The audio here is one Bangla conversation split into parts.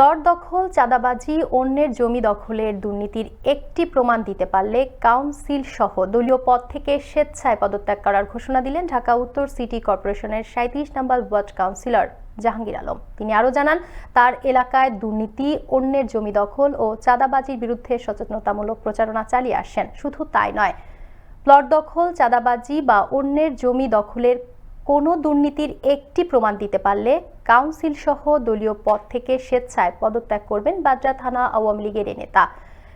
প্লট দখল, চাঁদাবাজি, অন্যের জমি দখলের দুর্নীতির একটি প্রমাণ দিতে পারলে কাউন্সিল সহ দলীয় পদ থেকে স্বেচ্ছায় পদত্যাগ করার ঘোষণা দিলেন ঢাকা উত্তর সিটি কর্পোরেশনের সাঁত্রিশ number ward councillor Jahangir Alam. তিনি আরও জানান, তার এলাকায় দুর্নীতি, অন্যের জমি দখল ও চাঁদাবাজির বিরুদ্ধে সচেতনতামূলক প্রচারণা চালিয়ে আসেন শুধু তাই নয়, প্লট দখল, চাঁদাবাজি বা অন্যের জমি দখলের কোনো দুর্নীতির একটি প্রমাণ দিতে পারলে কাউন্সিল সহ দলীয় পদ থেকে স্বেচ্ছায় পদত্যাগ করবেন বাড্রা থানা আওয়ামী লীগের নেতা।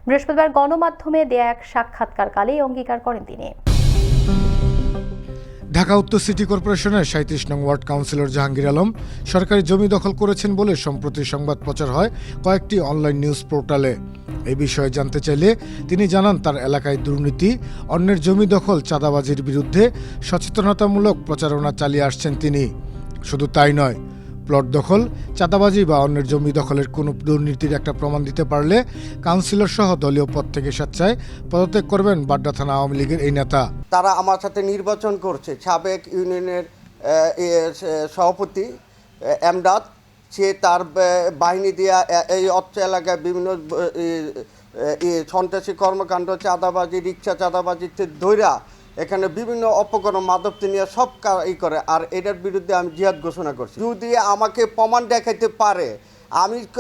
বৃহস্পতিবার গণমাধ্যমে দেয়া এক সাক্ষাৎকারকালে অঙ্গীকার করেন তিনি। ঢাকা উত্তর সিটি কর্পোরেশনের সাঁত্রিশ নং ওয়ার্ড কাউন্সিলর জাহাঙ্গীর আলম সরকারি জমি দখল করেছেন বলে সম্প্রতি সংবাদ প্রচার হয় কয়েকটি অনলাইন নিউজ পোর্টালে। এই বিষয়ে জানতে চাইলে তিনি জানান তার এলাকায় দুর্নীতি অন্যের জমি দখল চাঁদাবাজির বিরুদ্ধে সচেতনতামূলক প্রচারণা চালিয়ে আসছেন তিনি। শুধু তাই নয় প্লট দখল চাঁদাবাজি বা অন্যের জমি দখলের কোনো দুর্নীতির একটা প্রমাণ দিতে পারলে কাউন্সিলর সহ দলীয় পদ থেকে স্বেচ্ছায় পদত্যাগ করবেন বাড্ডা থানা আওয়ামী লীগের এই নেতা। তারা আমার সাথে নির্বাচন করছে। সাবেক ইউনিয়নের এ, সভাপতি এমদাদ সে তার বাহিনী দিয়া এই অর্থ এলাকায় বিভিন্ন সন্ত্রাসী কর্মকাণ্ড, চাঁদাবাজি রিক্সা চাঁদাবাজি ধৈরা এখানে বিভিন্ন অপকর্ম মাদক নিয়ে সব ই করে। আর এটার বিরুদ্ধে আমি জিহাদ ঘোষণা করছি। যদি আমাকে প্রমাণ দেখাইতে পারে আমি ক-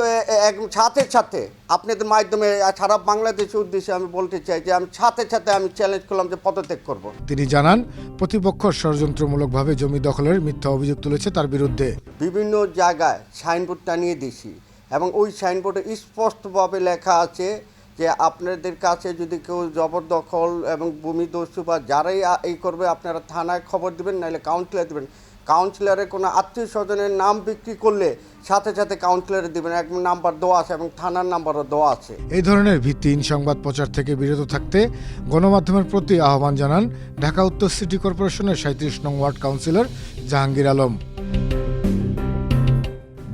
এক সাথে সাথে আপনাদের মাধ্যমে সারা বাংলাদেশের উদ্দেশ্যে আমি বলতে চাই যে আমি সাথে সাথে আমি চ্যালেঞ্জ করলাম যে পদত্যাগ করব। তিনি জানান প্রতিপক্ষ ষড়যন্ত্রমূলকভাবে জমি দখলের মিথ্যা অভিযোগ তুলেছে তার বিরুদ্ধে। বিভিন্ন জায়গায় সাইনবোর্ড টানিয়ে দিছি এবং ওই সাইনবোর্ডে স্পষ্টভাবে লেখা আছে যে আপনাদের কাছে যদি কেউ জবরদখল এবং ভূমি দস্যু বা যারাই এই করবে আপনারা থানায় খবর দিবেন নাহলে কাউন্সিলর দিবেন। কাউন্সিলরের কোনো আত্মীয় স্বজনের নাম বিক্রি করলে সাথে সাথে কাউন্সিলরে দিবেন, এক নাম্বার দেওয়া আছে এবং থানার নাম্বারও দেওয়া আছে। এই ধরনের ভিত্তিহীন সংবাদ প্রচার থেকে বিরত থাকতে গণমাধ্যমের প্রতি আহ্বান জানান ঢাকা উত্তর সিটি কর্পোরেশনের সাঁত্রিশ নং ward councillor Jahangir Alam.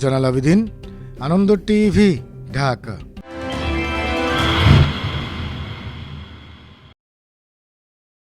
Zainal Abedin, Ananda TV, Dhaka.